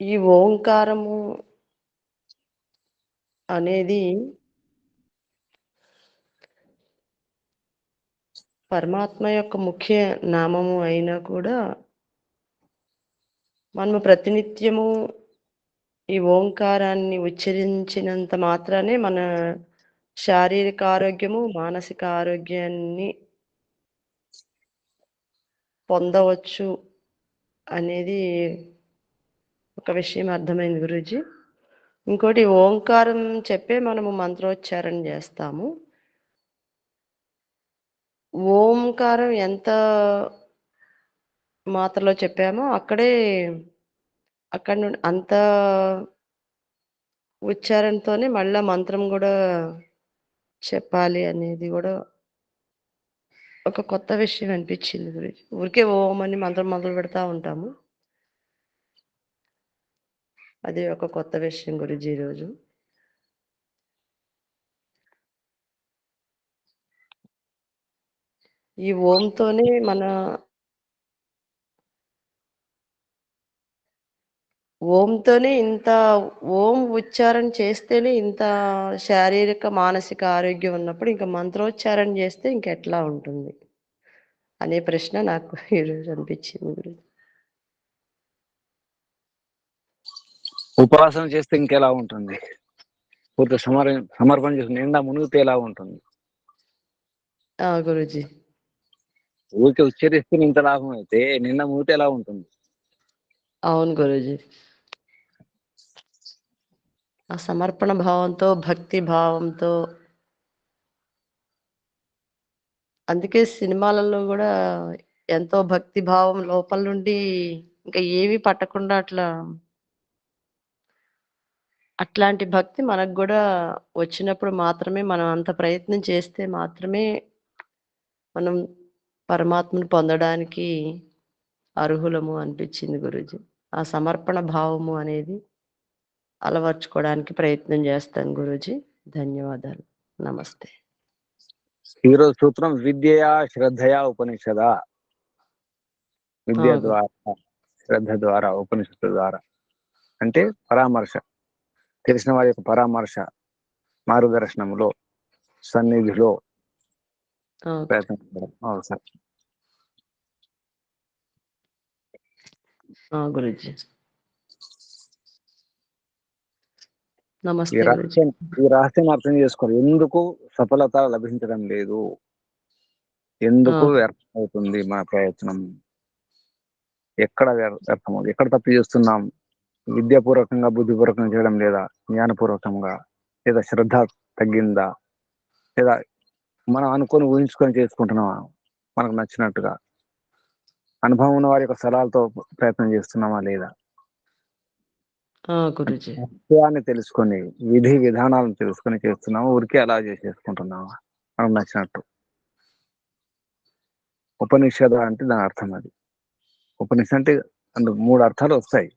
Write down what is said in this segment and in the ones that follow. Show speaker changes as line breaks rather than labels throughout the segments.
ఈ ఓంకారము అనేది పరమాత్మ యొక్క ముఖ్య నామము అయినా కూడా మనము ప్రతినిత్యము ఈ ఓంకారాన్ని ఉచ్చరించినంత మాత్రానే మన శారీరక ఆరోగ్యము మానసిక ఆరోగ్యాన్ని పొందవచ్చు అనేది ఒక విషయం అర్థమైంది గురూజీ. ఇంకోటి ఓంకారం చెప్పే మనము మంత్రోచ్చారణ చేస్తాము. ఓంకారం ఎంత మాత్రలో చెప్పామో అక్కడే అక్కడ నుండి అంత ఉచ్చారణతోనే మళ్ళా మంత్రం కూడా చెప్పాలి అనేది కూడా ఒక కొత్త విషయం అనిపించింది గురించి ఊరికే ఓం అని మంత్రం మొదలు పెడతా ఉంటాము. అది ఒక కొత్త విషయం గురించి ఈరోజు. ఈ ఓంతోనే మన ఓంతోనే ఇంత ఓం ఉచ్చారణ చేస్తేనే ఇంత శారీరక మానసిక ఆరోగ్యం ఉన్నప్పుడు ఇంకా మంత్రోచ్చారణ చేస్తే ఇంకెట్లా ఉంటుంది? అనే ప్రశ్న నాకు ఈరోజు అనిపించింది గురించి
ఉపాసన చేస్తే ఇంకెలా ఉంటుంది? పూర్తి సమర్ సమర్పణ చేసి నిండా మునిగితే ఎలా ఉంటుంది
గురుజీ.
ఊరికే ఉచ్చరిస్తే ఇంత లాభం అయితే నిండా మునిగితే ఎలా ఉంటుంది.
అవును గురుజీ. ఆ సమర్పణ భావంతో భక్తి భావంతో అందుకే సినిమాలలో కూడా ఎంతో భక్తి భావం లోపల నుండి ఇంకా ఏవి పట్టకుండా అట్లా అట్లాంటి భక్తి మనకు కూడా వచ్చినప్పుడు మాత్రమే మనం అంత ప్రయత్నం చేస్తే మాత్రమే మనం పరమాత్మను పొందడానికి అర్హులము అనిపించింది గురుజీ. ఆ సమర్పణ భావము అనేది అలవర్చుకోవడానికి ప్రయత్నం చేస్తాను గురూజీ. ధన్యవాదాలు. నమస్తే.
ఈరోజు సూత్రం విద్యయా శ్రద్ధయా ఉపనిషద. విద్య. ద్వారా శ్రద్ధ ద్వారా ఉపనిషత్తు ద్వారా. అంటే పరామర్శ. తెలిసిన వారి యొక్క పరామర్శ మార్గదర్శనములో సన్నిధిలో ప్రయత్నం అవసరం
గురూజీ.
ఈ
నమస్తే
రహస్యం ఈ రహస్యం అర్థం చేసుకోవాలి. ఎందుకు సఫలత లభించడం లేదు? ఎందుకు. వ్యర్థం అవుతుంది మన ప్రయత్నం? ఎక్కడ వ్యర్- వ్యర్థం ఎక్కడ తప్పు చేస్తున్నాం? విద్యాపూర్వకంగా బుద్ధిపూర్వకంగా చేయడం లేదా జ్ఞానపూర్వకంగా లేదా శ్రద్ధ తగ్గిందా లేదా మనం అనుకొని ఊహించుకొని చేసుకుంటున్నామా? మనకు నచ్చినట్టుగా. అనుభవం ఉన్న వారి యొక్క సలహాలతో ప్రయత్నం చేస్తున్నామా లేదా?
గురూజీ.
విషయాన్ని తెలుసుకొని విధి విధానాలను తెలుసుకొని చేస్తున్నామా? ఊరికే అలా చేసేసుకుంటున్నామా మనకు నచ్చినట్టు. ఉపనిషద అంటే దాని అర్థం అది. ఉపనిష అంటే అందుకు మూడు అర్థాలు వస్తాయి.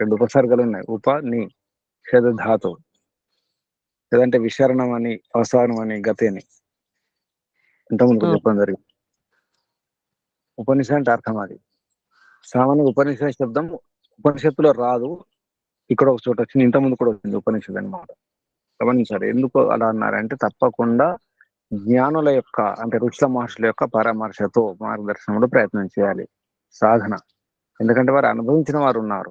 రెండు ఉపసర్గలు ఉన్నాయి. ఉప ని షద ధాతు. లేదంటే విశరణం అని అవసానం అని గతి అని ఇంతకుముందు. చెప్పడం జరిగింది. ఉపనిష అంటే అర్థం అది. సామాన్య ఉపనిష శబ్దం ఉపనిషత్తులో రాదు. ఇక్కడ ఒక చోట వచ్చింది. ఇంతకుముందు కూడా వచ్చింది ఉపనిషత్ అనమాట గమనించాలి. ఎందుకు అలా అన్నారంటే తప్పకుండా జ్ఞానుల యొక్క అంటే రుచుల మహర్షుల యొక్క పరామర్శతో మార్గదర్శనంలో ప్రయత్నం చేయాలి. సాధన. ఎందుకంటే వారు అనుభవించిన వారు ఉన్నారు.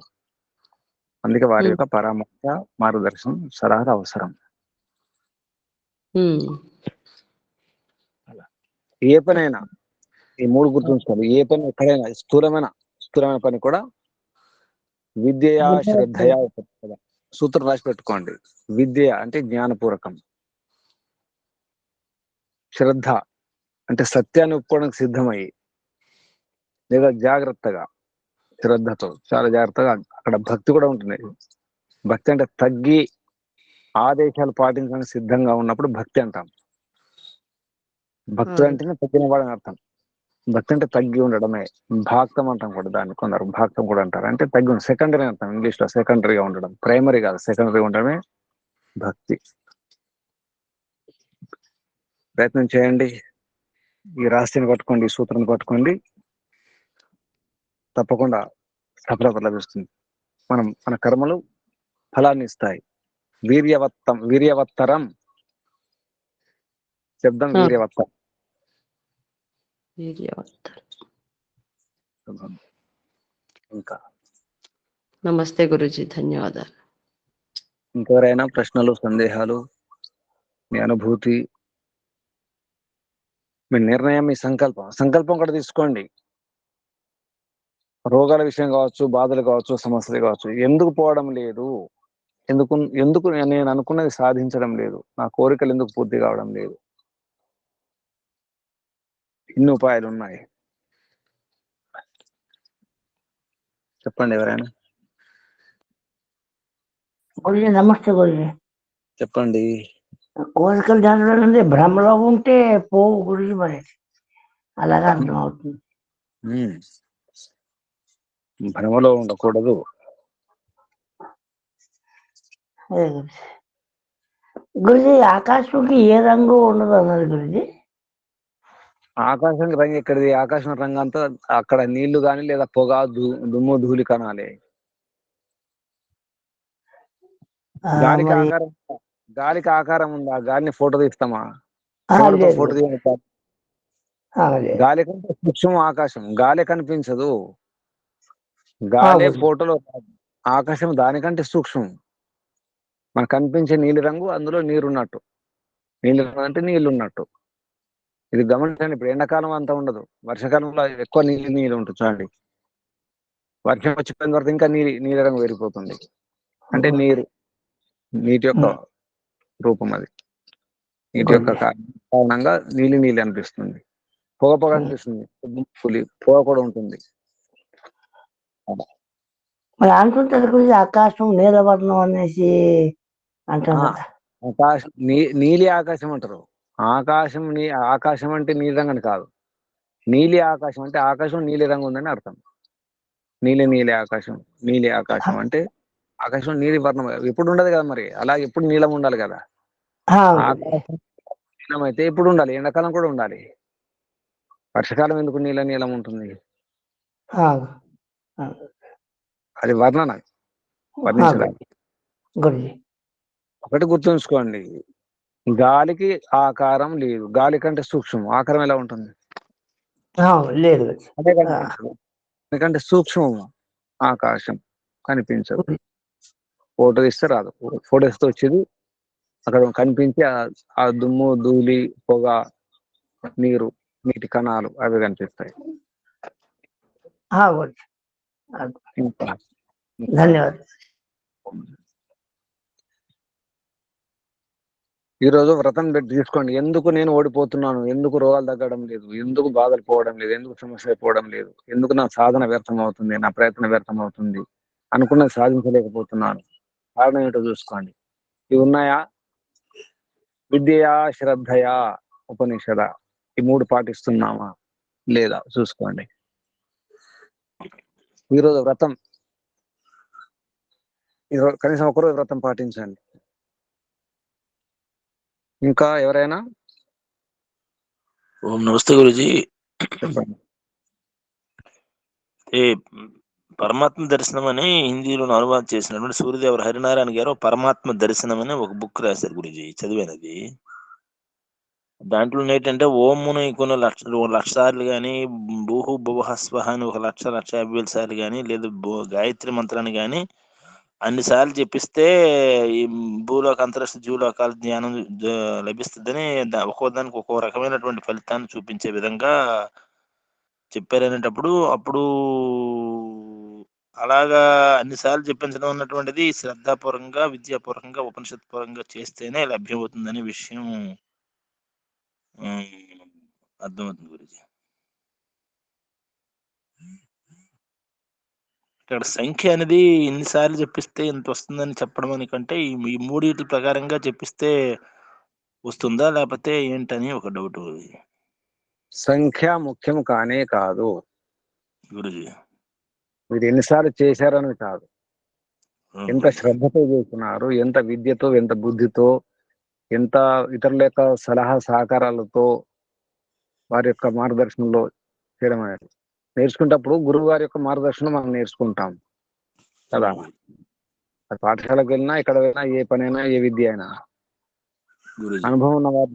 అందుకే వారి. యొక్క పరామర్శ మార్గదర్శనం సలహా అవసరం. ఏ పనైనా ఈ మూడు గుర్తుంచుకోవాలి ఏ పని ఎక్కడైనా స్థూలమైన స్థూలమైన పని కూడా విద్యయా శ్రద్ధయా. సూత్రం రాసి పెట్టుకోండి. విద్య అంటే జ్ఞానపూర్వకం. శ్రద్ధ అంటే సత్యాన్ని ఒప్పుకోవడానికి సిద్ధమయ్యి లేదా జాగ్రత్తగా శ్రద్ధతో చాలా జాగ్రత్తగా అక్కడ భక్తి కూడా ఉంటుంది. భక్తి అంటే తగ్గి ఆదేశాలు పాటించడానికి సిద్ధంగా ఉన్నప్పుడు భక్తి అంటాం. భక్తుడు. అంటేనే తగ్గిన వాడని అర్థం. భక్తి అంటే తగ్గి ఉండడమే. భాక్తం అంటాం కూడా దాన్ని కొందరు భాక్తం కూడా అంటారు. అంటే తగ్గి సెకండరీ అంటాం ఇంగ్లీష్లో సెకండరీగా ఉండడం. ప్రైమరీ కాదు సెకండరీ ఉండడమే భక్తి. ప్రయత్నం చేయండి. ఈ రాశిని పట్టుకోండి ఈ సూత్రం పట్టుకోండి. తప్పకుండా సఫలత లభిస్తుంది. మనం మన కర్మలు ఫలాన్ని ఇస్తాయి. వీర్యవత్తం వీర్యవత్తరం. శబ్దం. వీర్యవత్తం. ఇంకా?
నమస్తే గురుజీ ధన్యవాదాలు.
ఇంకెవరైనా ప్రశ్నలు సందేహాలు మీ అనుభూతి మీ నిర్ణయం మీ సంకల్పం సంకల్పం కూడా తీసుకోండి. రోగాల విషయం కావచ్చు బాధలు కావచ్చు సమస్యలు కావచ్చు ఎందుకు పోవడం లేదు? ఎందుకు ఎందుకు నేను అనుకున్నది సాధించడం లేదు? నా కోరికలు ఎందుకు పూర్తి కావడం లేదు? ఇన్ని ఉపాయాలు ఉన్నాయి? చెప్పండి ఎవరైనా.
నమస్తే గురుజీ
చెప్పండి.
కోరికలు జరగడం భ్రమలో ఉంటే పోవు గురుజీ మరి. అలాగే అర్థం అవుతుంది.
భ్రమలో ఉండకూడదు.
గురుజీ ఆకాశంకి ఏ రంగు ఉండదు అన్నది గురుజీ?
ఆకాశం రంగు ఎక్కడిది? ఆకాశం రంగు అంతా అక్కడ నీళ్ళు గాని లేదా పొగ దుమ్ము ధూళి కనాలి
ఆ,
గాలికి ఆకారం గాలికి ఆకారం ఉందా? గాలిని ఫోటో తీస్తామా? ఫోటో
లేదు.
గాలి కంటే సూక్ష్మం ఆకాశం. గాలి కనిపించదు. గాలే. ఫోటోలో. ఆకాశం దానికంటే సూక్ష్మం. మనకు కనిపించే నీలి రంగు అందులో నీరు ఉన్నట్టు నీలి రంగు అంటే నీళ్ళు ఉన్నట్టు ఇది గమనించండి ఇప్పుడు ఎండాకాలం అంతా ఉండదు. వర్షాకాలంలో ఎక్కువ నీళ్ళు నీళ్ళు ఉంటుంది చూడండి. వర్షం వచ్చిపోయిన తర్వాత ఇంకా నీలి నీలి రంగు పెరిగిపోతుంది అంటే నీరు నీటి యొక్క రూపం అది. నీటి యొక్క కారణంగా నీలి నీలి అనిపిస్తుంది. పొగ పొగ అనిపిస్తుంది. పులి పొగ కూడా ఉంటుంది.
మరి అంటుంటారు గురుజీ ఆకాశం నీలవర్ణం అనేసి అంటారు
ఆకాశం నీ నీలి ఆకాశం అంటారు. ఆకాశం నీ ఆకాశం అంటే నీలి రంగు అని కాదు. నీలి ఆకాశం అంటే ఆకాశం నీలి రంగు ఉందని అర్థం. నీలి నీలి ఆకాశం నీలి ఆకాశం అంటే ఆకాశం నీలి వర్ణం. ఎప్పుడు ఉండదు కదా మరి. అలా ఎప్పుడు నీలం ఉండాలి కదా. ఆకాశం నీలం అయితే ఎప్పుడు ఉండాలి? ఎండాకాలం కూడా ఉండాలి. వర్షాకాలం ఎందుకు నీల నీలం ఉంటుంది? అది వర్ణన
గురుజీ.
ఒకటి గుర్తుంచుకోండి. గాలికి ఆకారం లేదు. గాలి కంటే సూక్ష్మం. ఆకారం ఎలా ఉంటుంది?
లేదు.
ఎందుకంటే సూక్ష్మం ఆకాశం కనిపించదు. ఫోటో తీస్తే రాదు. ఫోటో ఇస్తే వచ్చేది అక్కడ కనిపించి ఆ- దుమ్ము ధూళి పొగ నీరు నీటి కణాలు అవి కనిపిస్తాయి.
ధన్యవాదాలు.
ఈ రోజు వ్రతం పెట్టి తీసుకోండి. ఎందుకు నేను ఓడిపోతున్నాను? ఎందుకు రోగాలు తగ్గడం లేదు? ఎందుకు బాధలు పోవడం లేదు? ఎందుకు సమస్య పోవడం లేదు? ఎందుకు నా సాధన వ్యర్థం అవుతుంది? నా ప్రయత్నం వ్యర్థం అవుతుంది? అనుకున్నది సాధించలేకపోతున్నాను. కారణం ఏంటో చూసుకోండి. ఇవి ఉన్నాయా? విద్యయా శ్రద్ధయా? ఉపనిషద. ఈ మూడు పాటిస్తున్నామా? లేదా? చూసుకోండి. ఈరోజు వ్రతం. ఈరోజు కనీసం ఒకరోజు వ్రతం పాటించండి. ఇంకా ఎవరైనా?
ఓం నమస్తే గురుజీ. ఏ పరమాత్మ దర్శనం అని హిందీలో అనువాదం చేసినటువంటి సూర్యదేవర హరినారాయణ గారు పరమాత్మ దర్శనం అని ఒక బుక్ రాశారు గురుజీ. చదివానది దాంట్లో ఏంటంటే ఓమును కొన్ని లక్ష లక్ష సార్లు కానీ భూహు భువహస్వహ అని ఒక లక్ష లక్ష యాభై వేల సార్లు కానీ లేదా భూ- గాయత్రి మంత్రాన్ని కానీ అన్ని సార్లు చెప్పిస్తే ఈ భూలోక అంతరిక్ష జీవలోకాల జ్ఞానం లభిస్తుందని ఒక్కో దానికి ఒక్కో రకమైనటువంటి ఫలితాన్ని చూపించే విధంగా చెప్పారనేటప్పుడు అప్పుడు అలాగా అన్నిసార్లు చెప్పించడం అన్నటువంటిది శ్రద్ధాపూర్వకంగా విద్యాపూర్వకంగా ఉపనిషత్పూర్వకంగా చేస్తేనే లభ్యమవుతుందనే విషయం అర్థమవుతుంది గురించి ఇక్కడ సంఖ్య అనేది ఎన్నిసార్లు చెప్పిస్తే ఇంత వస్తుందని చెప్పడం అని కంటే ఈ ఈ మూడింటి ప్రకారంగా చెప్పిస్తే వస్తుందా? లేకపోతే ఏంటని ఒక డౌట్
సంఖ్య ముఖ్యం కానే కాదు.
గురుజీ.
మీరు ఎన్నిసార్లు చేశారని కాదు. ఎంత శ్రద్ధతో చేస్తున్నారు ఎంత విద్యతో ఎంత బుద్ధితో ఎంత ఇతరుల యొక్క సలహా సహకారాలతో వారి యొక్క మార్గదర్శనంలో చేయడం అనేది నేర్చుకునేటప్పుడు గురువు గారి యొక్క మార్గదర్శనం మనం నేర్చుకుంటాం. కదా? పాఠశాలకు వెళ్ళినా ఇక్కడ వెళ్ళినా ఏ పనైనా ఏ విద్య అయినా. అనుభవం ఉన్న వారి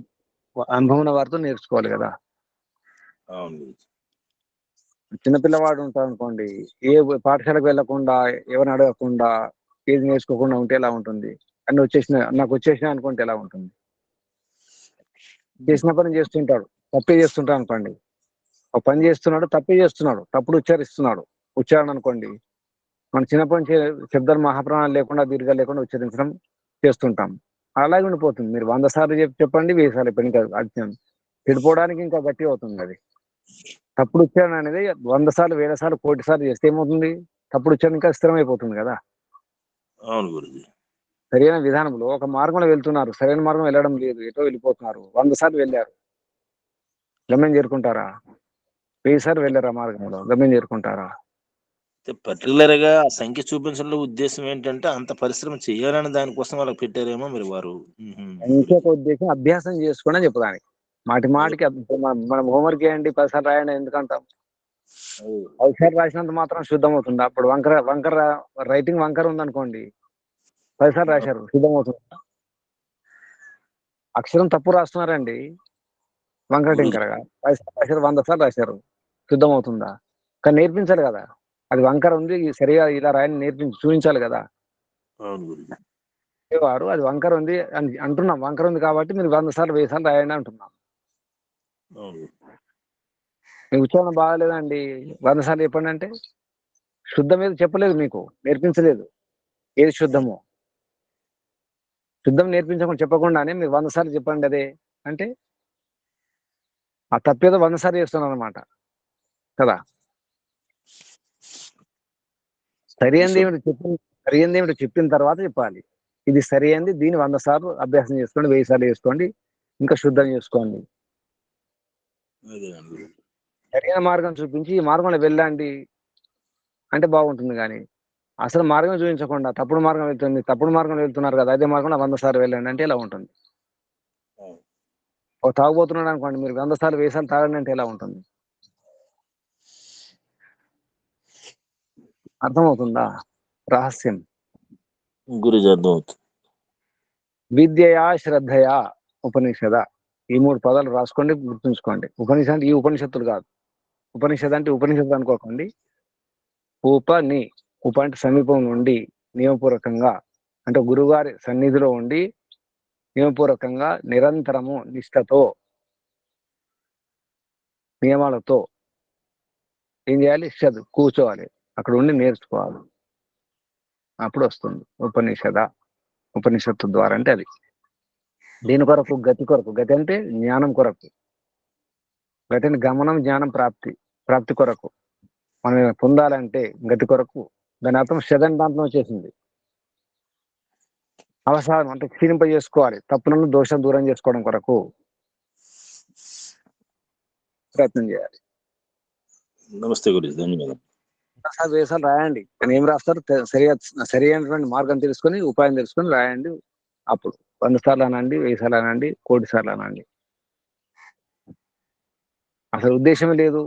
అనుభవం ఉన్న వారితో నేర్చుకోవాలి కదా? చిన్నపిల్లవాడు ఉంటాడు అనుకోండి ఏ పాఠశాలకు వెళ్ళకుండా ఎవరిని అడగకుండా ఏది నేర్చుకోకుండా ఉంటే ఎలా ఉంటుంది? అన్ని వచ్చేసిన నాకు వచ్చేసిన అనుకుంటే ఎలా ఉంటుంది? చేసిన పని చేస్తుంటాడు. తప్పే చేస్తుంటాడు అనుకోండి. ఒక పని చేస్తున్నాడు తప్పే చేస్తున్నాడు. తప్పుడు ఉచ్చరిస్తున్నాడు. ఉచ్చారణ అనుకోండి మన చిన్నప్పటి నుంచి శబ్దాలు మహాప్రాణాలు లేకుండా దీర్ఘాలు లేకుండా ఉచ్చరించడం చేస్తుంటాం. అలాగే ఉండిపోతుంది. మీరు వంద సార్లు చెప్పి చెప్పండి వెయ్యి సార్లు చెప్పండి. ఇంకా అది చెడిపోవడానికి ఇంకా గట్టి అవుతుంది అది. తప్పుడు ఉచ్చారణ అనేది వంద సార్లు వేల సార్లు కోటి సార్లు చేస్తే ఏమవుతుంది? తప్పుడు ఉచ్చారణ ఇంకా స్థిరమైపోతుంది కదా?
అవును గురుజీ.
సరైన విధానంలో ఒక మార్గంలో వెళ్తున్నారు. సరైన మార్గం వెళ్ళడం లేదు. ఎటో వెళ్ళిపోతున్నారు. వంద సార్లు వెళ్ళారు. గమ్యం చేరుకుంటారా? వెయ్యి సార్లు వెళ్ళారా మార్గంలో? గమ్యం చేరుకుంటారా?
పర్టికులర్గా ఆ సంఖ్య చూపించడంలో ఉద్దేశం ఏంటంటే అంత పరిశ్రమ చేయాలని దానికోసం వాళ్ళకి పెట్టారేమో మరి వారు.
ఇంకొక ఉద్దేశం అభ్యాసం చేసుకోండి అని చెప్పడానికి మాటి మాటికి మనం హోంవర్క్ చేయండి పదిసార్లు రాయండి ఎందుకంటాం? పదిసార్లు రాసినంత మాత్రం శుద్ధం అవుతుంది అప్పుడు వంకర వంకర రైటింగ్ వంకర ఉందనుకోండి. పదిసార్లు రాశారు. శుద్ధం అవుతుంది. అక్షరం తప్పు రాస్తున్నారండి. వంకర టింకరగా పదిసార్లు రాశారు వంద సార్లు రాశారు. శుద్ధం అవుతుందా? కానీ నేర్పించాలి కదా. అది వంకర ఉంది సరిగా ఇలా రాయని నేర్పించి చూపించాలి కదా. వారు అది వంకర ఉంది అని అంటున్నాం. వంకర ఉంది కాబట్టి మీరు వంద సార్లు వెయ్యి సార్లు రాయండి అంటున్నాం. మీ ఉచ్చారణ బాగాలేదండి. వంద సార్లు చెప్పండి అంటే? శుద్ధం ఏది చెప్పలేదు మీకు. నేర్పించలేదు. ఏది శుద్ధమో? శుద్ధం నేర్పించకుండా చెప్పకుండానే మీరు వంద సార్లు చెప్పండి అదే. అంటే ఆ తప్పేదో వంద సార్లు చేస్తున్నారు అనమాట కదా? సరి అంది ఏమిటో చెప్పిన సరి అంది ఏమిటో చెప్పిన తర్వాత చెప్పాలి. ఇది సరి అంది దీన్ని వంద సార్లు అభ్యాసం చేసుకోండి వెయ్యి సార్లు చేసుకోండి ఇంకా శుద్ధం చేసుకోండి. సరైన మార్గం చూపించి ఈ మార్గంలో వెళ్ళండి. అంటే బాగుంటుంది కానీ. అసలు మార్గం చూపించకుండా తప్పుడు మార్గం వెళ్తుంది తప్పుడు మార్గం వెళ్తున్నారు కదా అదే మార్గంలో వంద సార్లు వెళ్ళండి అంటే ఎలా ఉంటుంది. ఒక తాగుబోతున్నాడు అనుకోండి మీరు వంద సార్లు వెయ్యి సార్లు తాగండి అంటే ఎలా ఉంటుంది? అర్థమవుతుందా? రహస్యం.
గురుజీ అర్థమవుతుంది.
విద్యయా శ్రద్ధయా ఉపనిషద. ఈ మూడు పదాలు రాసుకోండి గుర్తుంచుకోండి. ఉపనిషత్ అంటే ఈ ఉపనిషత్తులు కాదు. ఉపనిషత్ అంటే ఉపనిషత్తు అనుకోకండి. ఉపని ఉపాంటి సమీపం నుండి నియమపూర్వకంగా అంటే గురుగారి సన్నిధిలో ఉండి నియమపూర్వకంగా నిరంతరము నిష్ఠతో నియమాలతో ఏం చేయాలి? చదువు కూర్చోవాలి. అక్కడ ఉండి నేర్చుకోవాలి. అప్పుడు వస్తుంది ఉపనిషద ఉపనిషత్తు ద్వారా అంటే అది. దీని కొరకు గతి కొరకు. గతి అంటే జ్ఞానం కొరకు. గతిని గమనం జ్ఞానం ప్రాప్తి. ప్రాప్తి కొరకు. మనం పొందాలంటే గతి కొరకు దాని అర్థం శదని దాంట్లో వచ్చేసింది. అవసరం అంటే క్షీణింప చేసుకోవాలి తప్పులను దోషం దూరం చేసుకోవడం కొరకు ప్రయత్నం చేయాలి.
నమస్తే గురుజీ ధన్యవాదాలు.
ఒకసారి వేసాలు రాయండి. కానీ ఏం రాస్తారు సరి సరి అయినటువంటి మార్గం తెలుసుకొని ఉపాయం తెలుసుకొని రాయండి. అప్పుడు వంద సార్లు అనండి వెయ్యి సార్లు అనండి కోటి సార్లు అనండి. అసలు ఉద్దేశమే లేదు.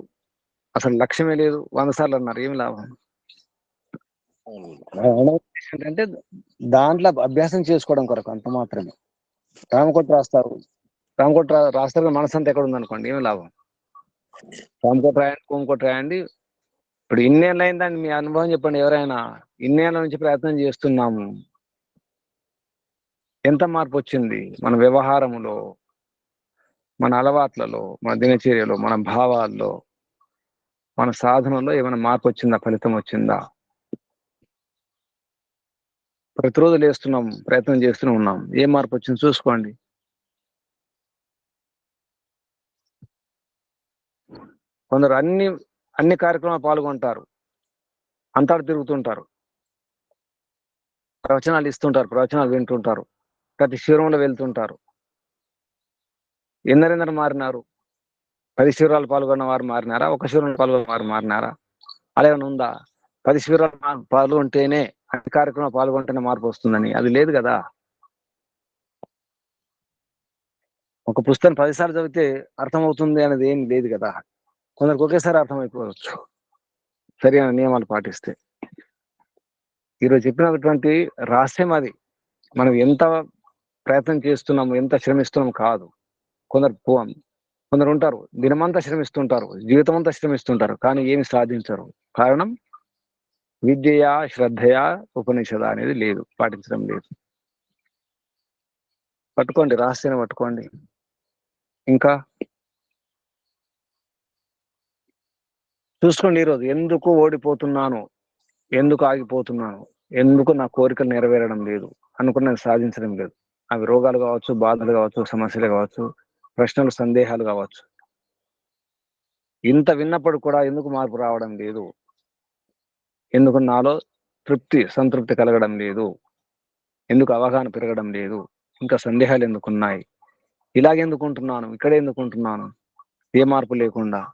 అసలు లక్ష్యమే లేదు. వంద సార్లు అన్నారు. ఏమి లాభం? అంటే దాంట్లో అభ్యాసం చేసుకోవడం కొరకు అంత మాత్రమే. రామకోట రాస్తారు. రామకోట రాస్తారు మనసు అంతా ఎక్కడ ఉందనుకోండి ఏమి లాభం? రామకోట రాయండి కోమకోట రాయండి. ఇప్పుడు ఇన్నేళ్ళు అయిందండి మీ అనుభవం చెప్పండి ఎవరైనా. ఇన్నేళ్ళ నుంచి ప్రయత్నం చేస్తున్నాము. ఎంత మార్పు వచ్చింది? మన వ్యవహారములో మన అలవాట్లలో మన దినచర్యలో మన భావాల్లో మన సాధనలో ఏమైనా మార్పు వచ్చిందా ఫలితం వచ్చిందా? ప్రతిరోజు లేస్తున్నాం ప్రయత్నం చేస్తూనే ఉన్నాం. ఏ మార్పు వచ్చింది చూసుకోండి. కొందరు అన్ని అన్ని కార్యక్రమాలు పాల్గొంటారు. అంతటా తిరుగుతుంటారు. ప్రవచనాలు ఇస్తుంటారు ప్రవచనాలు వింటుంటారు. ప్రతి శివరంలో వెళ్తుంటారు. ఎందరెందరు మారినారు? పది శివరాలు పాల్గొన్న వారు మారినారా? ఒక శివరం పాల్గొన్న వారు మారినారా? అలా ఏమైనా ఉందా? పది శివరాలు పాల్గొంటేనే అధికారికంగా పాల్గొంటేనే మార్పు వస్తుందని. అది లేదు కదా. ఒక పుస్తకం పదిసార్లు చదివితే అర్థమవుతుంది అనేది ఏం లేదు కదా. కొందరికి ఒకేసారి అర్థమైపోవచ్చు. సరైన నియమాలు పాటిస్తే. ఈరోజు చెప్పినటువంటి రహస్యం అది. మనం ఎంత ప్రయత్నం చేస్తున్నాము ఎంత శ్రమిస్తున్నాము కాదు. కొందరు పో- కొందరు ఉంటారు. దినమంతా శ్రమిస్తుంటారు. జీవితం అంతా శ్రమిస్తుంటారు. కానీ ఏమి సాధించరు. కారణం విద్యయా శ్రద్ధయా ఉపనిషద అనేది లేదు పాటించడం లేదు. పట్టుకోండి రహస్యాన్ని పట్టుకోండి. ఇంకా? చూసుకోండి ఈరోజు ఎందుకు ఓడిపోతున్నాను? ఎందుకు ఆగిపోతున్నాను? ఎందుకు నా కోరికలు నెరవేరడం లేదు? అనుకున్నది సాధించడం లేదు. అవి రోగాలు కావచ్చు బాధలు కావచ్చు సమస్యలు కావచ్చు ప్రశ్నలు సందేహాలు కావచ్చు. ఇంత విన్నప్పుడు కూడా ఎందుకు మార్పు రావడం లేదు? ఎందుకు నాలో తృప్తి సంతృప్తి కలగడం లేదు? ఎందుకు అవగాహన పెరగడం లేదు? ఇంకా సందేహాలు ఎందుకున్నాయి? ఇలాగెందుకుంటున్నాను? ఇక్కడ ఎందుకుంటున్నాను ఏ మార్పు లేకుండా.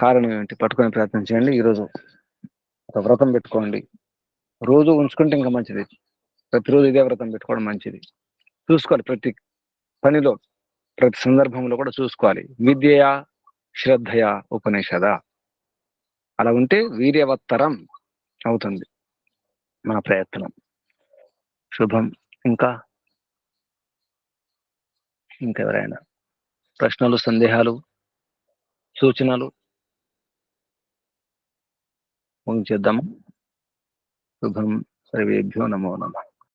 కారణం ఏంటి? పట్టుకునే ప్రయత్నం చేయండి. ఈరోజు ఒక వ్రతం పెట్టుకోండి. రోజు ఉంచుకుంటే ఇంకా మంచిది. ప్రతిరోజు ఇదే వ్రతం పెట్టుకోవడం మంచిది. చూసుకోవాలి ప్రతి పనిలో ప్రతి సందర్భంలో కూడా చూసుకోవాలి. విద్యయా శ్రద్ధయా ఉపనిషద. అలా ఉంటే వీర్యవత్తరం. అవుతుంది. మన ప్రయత్నం. శుభం. ఇంకా? ఇంకెవరైనా? ప్రశ్నలు సందేహాలు సూచనలు? ముగించేద్దాము? శుభం. సర్వేభ్యో నమో నమః.